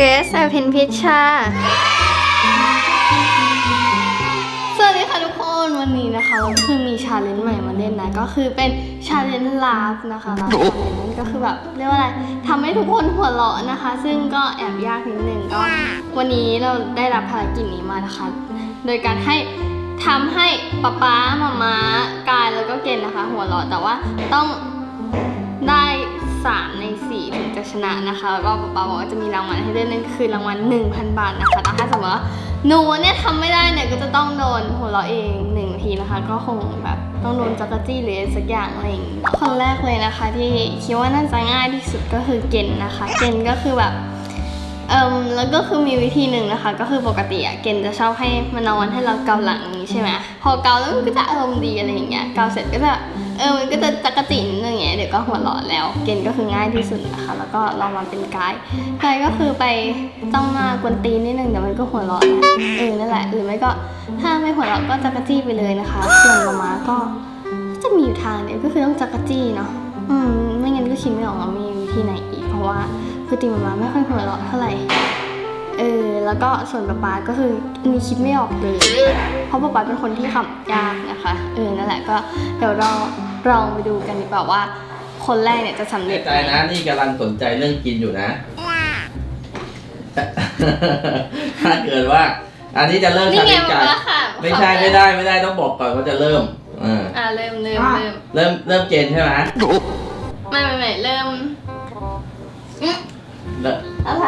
เกรซอภินพิชชา สวัสดีค่ะทุกคน วันนี้นะคะเราเพิ่งมีชาเลนจ์ใหม่มาเล่นนะ ก็คือเป็นชาเลนจ์ลาฟนะคะลาฟชาเลนจ์ก็คือแบบเรียกว่าอะไรทำให้ทุกคนหัวเราะนะคะ ซึ่งก็แอบยากนิดนึงก็ วันนี้เราได้รับภารกิจนี้มานะคะ โดยการให้ทำให้ป๊าป๊ามาม้ากายแล้วก็เกณฑ์นะคะ หัวเราะแต่ว่าต้องได้ 3 ใน 4 ถึงจะชนะนะคะแล้วก็ป๊าป๊าบอกว่าจะมีรางวัลให้เล่นนั่นคือรางวัล 1,000 บาทนะคะแต่ถ้าสมมติว่าหนูเนี่ยทำไม่ได้เนี่ยก็จะต้องโดนหัวเราะเองหนึ่งทีนะคะ ก็คงแบบต้องโดนจักรจี้หรืออะไรสักอย่างอะไรอย่างงี้คนแรกเลยนะคะ ที่คิดว่าน่าจะง่ายที่สุดก็คือเกณฑ์นะคะ เกณฑ์ก็คือแบบเอิมแล้วก็คือมีวิธีหนึ่งนะคะ ก็คือปกติอะเกณฑ์จะชอบให้มันนอนให้เราเกาหลังอย่างนี้ใช่ไหมพอเกาแล้วมันก็จะอารมณ์ดีอะไรอย่างเงี้ยเกาเสร็จก็จะ เออมันก็จะจักระจินนึงอย่างเงี้ยเดี๋ยวก็หัวเราะแล้ว เกณฑ์ก็คือง่ายที่สุดนะคะแล้วก็ลองมาเป็นไกด์ไกด์ก็คือไปจ้องหน้ากวนตีนนิดนึงเดี๋ยวมันก็หัวเราะนะเออนั่นแหละหรือไม่ก็ถ้าไม่หัวเราะก็จักระจี้ไปเลยนะคะส่วนมามาก็จะมีอยู่ทางเดียวก็คือต้องจักระจี้เนาะอืมไม่งั้นก็คิดไม่ออกว่ามีวิธีไหนอีกเพราะว่าปกติมามาไม่ค่อยหัวเราะเท่าไหร่เออแล้วก็ส่วนป๊าป๊าก็คืออันนี้คิดไม่ออกเลย เพราะป๊าป๊าเป็นคนที่ขับยากนะคะ เออนั่นแหละก็เดี๋ยวเรา ลองไปดูกันดีกว่าว่า คนแรกเนี่ยจะสำเร็แน่จใจนะนี่กำลังสนใจเรื่องกินอยู่นะ ถ้าเกิดว่า อันนี้จะเริ่มนี่ไงชาป๊าเลนจ์ป๊าค่ะไม่ใช่ไม่ได้ไม่ได้ต้องบอกก่อนว่าจะเริ่มอ่าอ่าเริ่มเริ่มเริ่มเริ่มเริ่มเกณฑ์ใช่ไหมไม่ไม่ไม่เริ่มอื้อเริ่มอะไร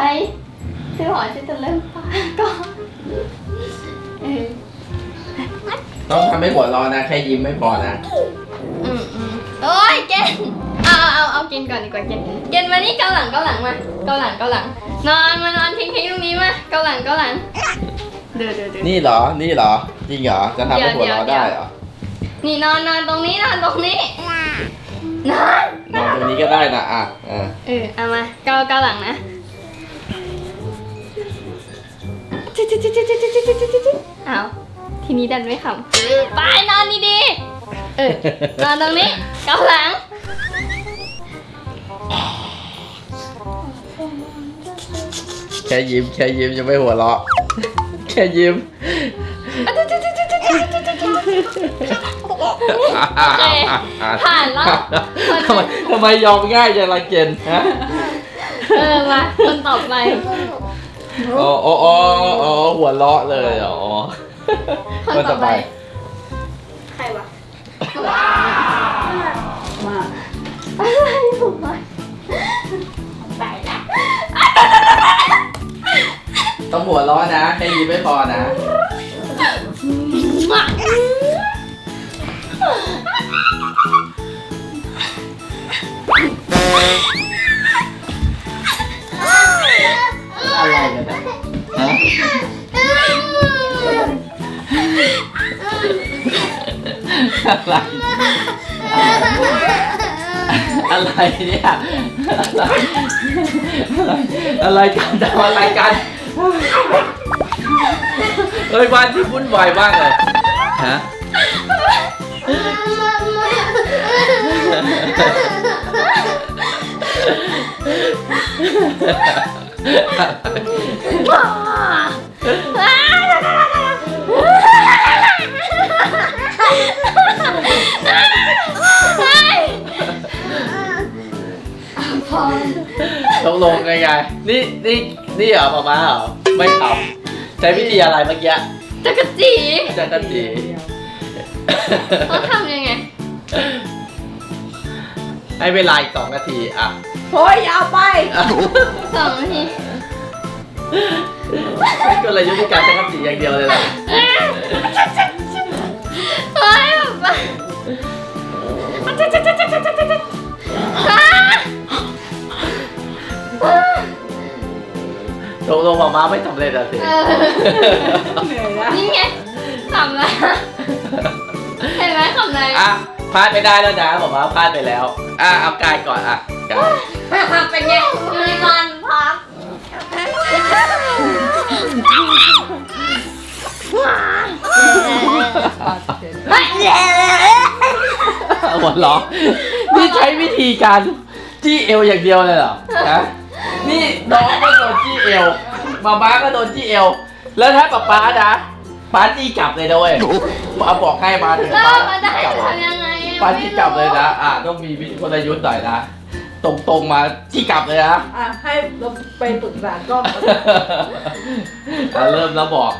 คือหอจะจะเริ่มป๊าก่อนเออต้องทำให้หัวเร้อนนะแค่ยิ้มไม่พอนะ โอ้ยเกนเอาเอาเอาเกนก่อนดีกว่าเกนเกนมานี่เกาหลังเกาหลังมาเกาหลังเกาหลัง นอนมานอนทิ้งทิ้งตรงนี้มาเกาหลังเกาหลังเดือดเดือดเดือดนี่เหรอ นี่เหรอ จริงเหรอ จะทำให้หัวเราะได้เหรอ นี่นอนนอนตรงนี้นอนตรงนี้นอนนอนตรงนี้ก็ได้นะอะเออเอามาเกาเกาหลังนะจิ๊ดจิ๊ดจิ๊ดจิ๊ดจิ๊ดจิ๊ดจิ๊ดอ้าวทีนี้ดันไม่ขำไปนอนดีๆ เออนอนตรงนี้เกาหลัง แค่ยิ้มแค่ยิ้มยังไม่หัวเราะ แค่ยิ้มโอเคผ่านแล้วทำไมทำไมยอมง่ายจังละเกณฑ์ฮะเออมาคนต่อไปอ๋ออ๋ออ๋ออ๋อหัวเราะเลยอ๋อคนต่อไป อะไรผมวะไปละต้องหัวเราะนะแค่ยิ้มไม่พอนะอะ เนี่ยอะไรอะไรกันทำอะไรกันเฮ้ยบ้านที่วุ่นวายมากเลยฮะต นี่นี่นี่เหรอป๊าม้าเหรอไม่ทำใช้วิธีอะไรเมื่อกี้จักรจีจักรจีเขาทำยังไงให้เวลาอีกสองนาทีอะโอ้ยยาวไปสองนาทีเป็นกลยุทธ์ในการจักรจีอย่างเดียวเลยเหรอเฮ้ยแบบว่าอ่า ตกลงป๊าม้าไม่สำเร็จอะสิเออเหนื่อยละนี่ไงขำแล้วเห็นไหมขำเลยอะพลาดไม่ได้แล้วนะป๊าม้าพลาดไปแล้ว อะเอากายก่อนอะกายเป็นไงอยู่ในนอนพักหัวเราะนี่ใช้วิธีการจี้เอวอย่างเดียวเลยเหรอฮะ นี่น้องก็โดนจี้เอวมาม้าก็โดนจี้เอว แล้วถ้าป๊าป๊านะป๊าจี้กลับเลยนะเว้ยป๊าบอกให้มาถึงแล้วป๊ามันจะให้กลับทำยังไงอะป๊าจี้กลับเลยนะ อะต้องมีวิธีกลยุทธ์หน่อยนะ ตรงๆมาจี้กลับเลยนะ อะให้เราไปปรึกษากล้องอะเริ่มแล้วบอก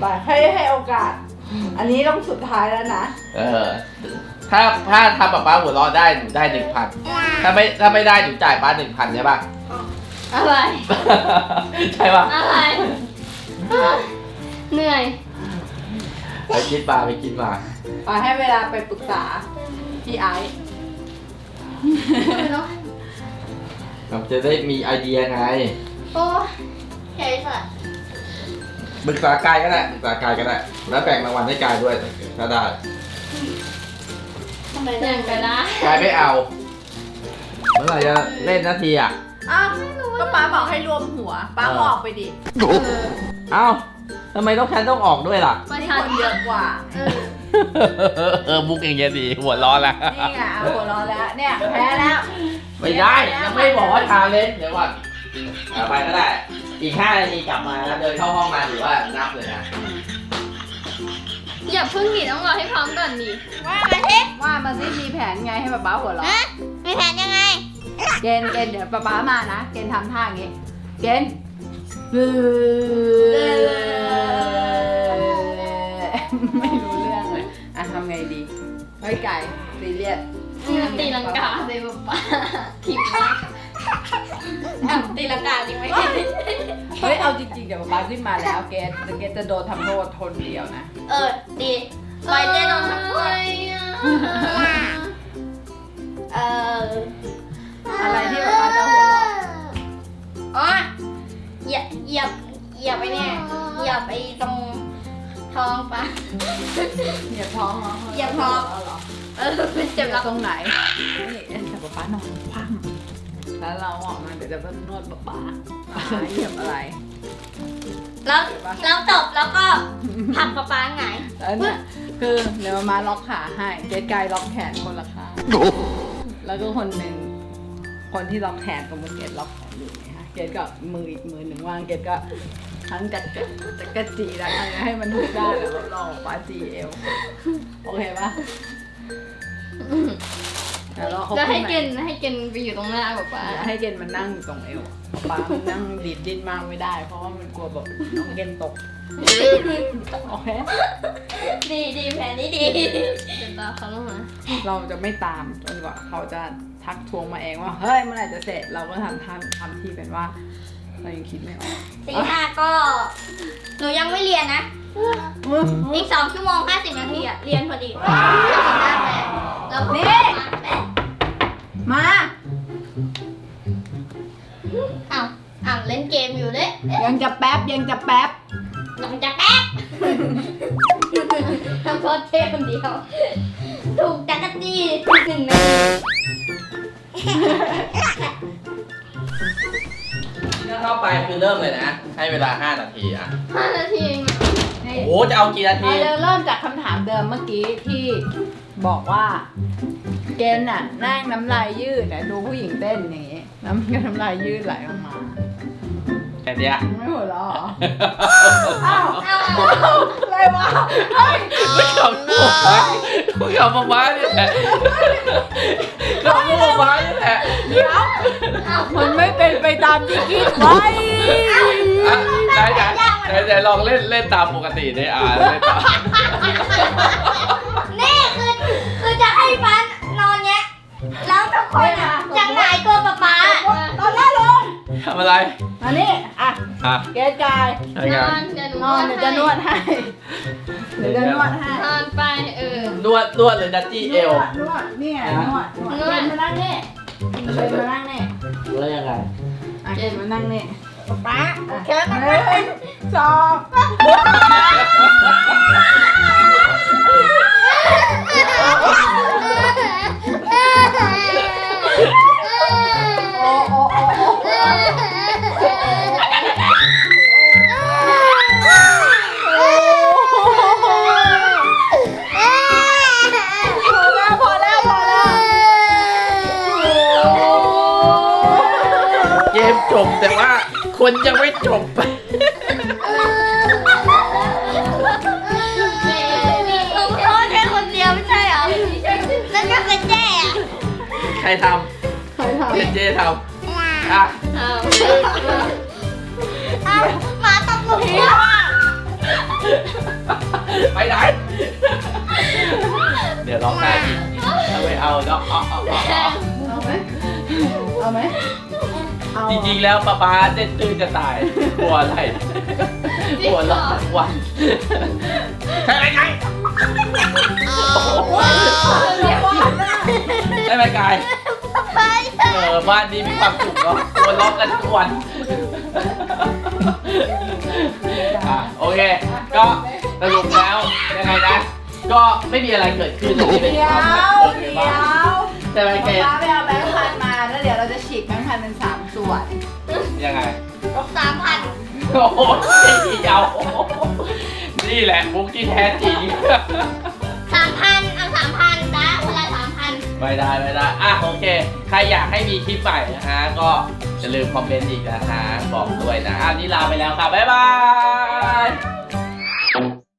ไปให้ให้โอกาส อันนี้ต้องสุดท้ายแล้วนะ เออ ถ้าถ้าทำป๊าป๊าหัวเราะได้หนูได้หนึ่งพันถ้าไม่ถ้าไม่ได้หนูจ่ายป๊าหนึ่งพันใช่ปะ อะไร ใช่ปะอะไรเฮ้ยเหนื่อย ไปคิดมาไปคิดมาไปให้เวลาไปปรึกษาพี่ไอซ์เราจะได้มีไอเดียไงโอ้ยใหญ่สัสปรึกษากายก็ได้ปรึกษากายก็ได้ แล้วแบ่งรางวัลให้กายด้วยถ้าได้ทำไมเล่นไปนะ กายไม่เอา เมื่อไหร่จะเล่นนาทีอะ อ้าวก็ป้าบอกให้รวมหัวป้าก็ออกไปดิเอ้าทำไมต้องฉันต้องออกด้วยล่ะ ประนี่ชัคนนเยอะกว่าเออเออบุกอย่างเงี้ยดีหัวร้อนละนี่ไงเอาหัวเร้อนแล้วเนี่ยแพ้แล้วไม่ได้ยังไม่บอกว่าทาเล่นเดี๋ยวก่อนเอาไปก็ได้ อีกห้านาทีกลับมานะเดินเข้าห้องมาหรือว่านับเลยนะอย่าเพิ่งหนีต้องรอให้พร้อมก่อนดิว่ามาสิว่ามาสิมีแผนไงให้ป้าป้าหัวเร้อน ฮะมีแผนยังไง เกณฑ์เกณฑ์เดี๋ยวป้าป้ามานะ เกณฑ์ทำท่าอย่างงี้ เกณฑ์ไม่รู้เรื่องเลยอะทำไงดี เฮ้ยไก่ซีเรียสตีลังกาเลยป๊าป๊าทิพย์มากอะตีลังกาจริงไหมเฮ้ยเอาจริงๆเดี๋ยวป้าขึ้นมาแล้วเกณฑ์เกณฑ์จะโดนทำโทษทนเดียวนะ เออดีปล่อยเจ๊โดนทำโทษเออ อะไรที่แบบว่าจะหัวเราะอ๋อเหยียบเหยียบเหยียบไปเนี่ยเหยียบไปตรงท้องปะ เหยียบท้องเหรอเหยียบท้องเาเหรอเออเป็นเจ็เจ็บบหลังตรงไหนนี่เอ็นแต่ป๊าป๊านอนคว่ำแล้วเราออกมาเดี๋ยวจะมานวดป๊าป๊าอ่าเหยียบอะไร แล้วแล้วจบแล้วก็ผลักป๊าป๊าไงายแล้วเนี่ยคือเดี๋ยวมาล็อกขาให้ เกดกายล็อกแขนคนละข้างแล้วก็คนหนึ่ง คนที่ล็อกแขนกับมือเกดล็อกแขนอยู่เนี่ยค่ะเกดก็มืออีกมือหนึ่งว่างเกดก็ทั้งจัดจัดจัดกระจีแล้วให้มันถูกได้านแล้วก็ลองป้าจีเอวโอเคปะเดี๋ยวเราเขาจะให้ขึ้นมาเกณฑ์ให้เกณฑ์ไปอยู่ตรงหน้าป๊าป๊าให้เกณฑ์มันนั่งอยู่ตรงเอวป้ามันนั่งดีดดิ้นมากไม่ได้ เพราะว่ามันกลัวแบบน้องเกณฑ์ตกโอเคดีดีแผนนี้ดีเดี๋ยวตาเขาลงมาเราจะไม่ตามจนกว่าเขาจะ ทักทวงมาเองว่าเฮ้ยเมื่อไหร่จะเสร็จเราก็ทำท่าทำที่เป็นว่าเรายังคิดไม่ออกตีห้าก็หนูยังไม่เรียนนะ อีกสองชั่วโมงห้าสิบนาทีอะเรียนพอดีห้าแปดแล้วก็นี่มาแปดมาอ้าวอ้าวเล่นเกมอยู่เลยยังจะแป๊บยังจะแป๊บหลังจากแป๊บทำโทษเทพคนเดียว ถูกจักรจี้หนึ่งนาที ถ้าเข้าไปคือเริ่มเลยนะ ให้เวลา 5 นาทีอะ ห้านาทีเองอะนี่โอ้โหจะเอากี่นาที เราจะเริ่มจากคำถามเดิมเมื่อกี้ที่บอกว่า เกณฑ์น่ะนั่งน้ำลายยืดนะดูผู้หญิงเต้นอย่างงี้น้ำน้ำลายยืดไหลออกมาแค่เนี้ยไม่หัวเราะเหรออ้าวเอาอะไรวะเฮ้ย ไม่ขำกูไม่ขำมาบ้าเนี่ย แหละขำกูมาบ้าเนี่ยแหละเดี๋ยวมันไม่เป็นไปตามที่คิดไว้อะไหนไหนไหนไหนลองเล่นเล่นตามปกติดิอ่าเล่นตามนี่คือคือจะให้ฟันนอนเนี้ยแล้วทุกคนอะจะหงายตัวป๊าป๊าตอนหน้าลงทำอะไรมานี่อะอะเกดกายทำไงนอนเดี๋ยวหนูนอนเดี๋ยวจะนวดให้ เดี๋ยวจะนวดให้นอนไปเออ นวดนวดหรือดัตจี้เอวนวดนวดนี่ไงนวดนวดเกณฑ์มานั่งนี่เกณฑ์มานั่งนี่แล้วยังไงอะเกณฑ์มานั่งนี่ป๊าโอเคหนึ่งสอง จบแต่ว่าคนยังไม่จบ ลงโทษแค่คนเดียวไม่ใช่เหรอนั่นก็คือแจ้อะใครทใครทำเจเจทำอะอ้าวหมาตบหนูหัวไปไหน เดี๋ยวร้องไห้อีกถ้าไม่เอาเนาะเอาเอาเอาเอาำเอาไหมเอาไหม เอาจริงๆแล้วป๊าป๊าเต้นตื้นจะตายกลัวอะไรกลัวร้องทั้งวันใช่ไหมไก่ใช่ไหมไก่ไปเออบ้านนี้มีความสุขเนาะกลัวร้องกันทุกวันอะโอเค ก็สรุปแล้วยังไงนะ ก็ไม่มีอะไรเกิดขึ้นเลยที่เป็นเดี๋ยวความเดี๋เกิดขึ้นบ้างยวใช่ไหมเกป้าไปเอาแบงค์พันมาแล้วเดี๋ยวเราจะฉีกแบงค์พันเป็นสาม ส่วนยังไงสามพันโอ้โหที่เดียวนี่แหละมุกที่แท้จริง สามพันเอาสามพันนะคนละสามพันไม่ได้ไม่ได้ อะโอเค ใครอยากให้มีคลิปใหม่นะฮะ ก็อย่าลืมคอมเมนต์อีกนะฮะ บอกด้วยนะ อะนี่ลาไปแล้วค่ะ บ๊ายบาย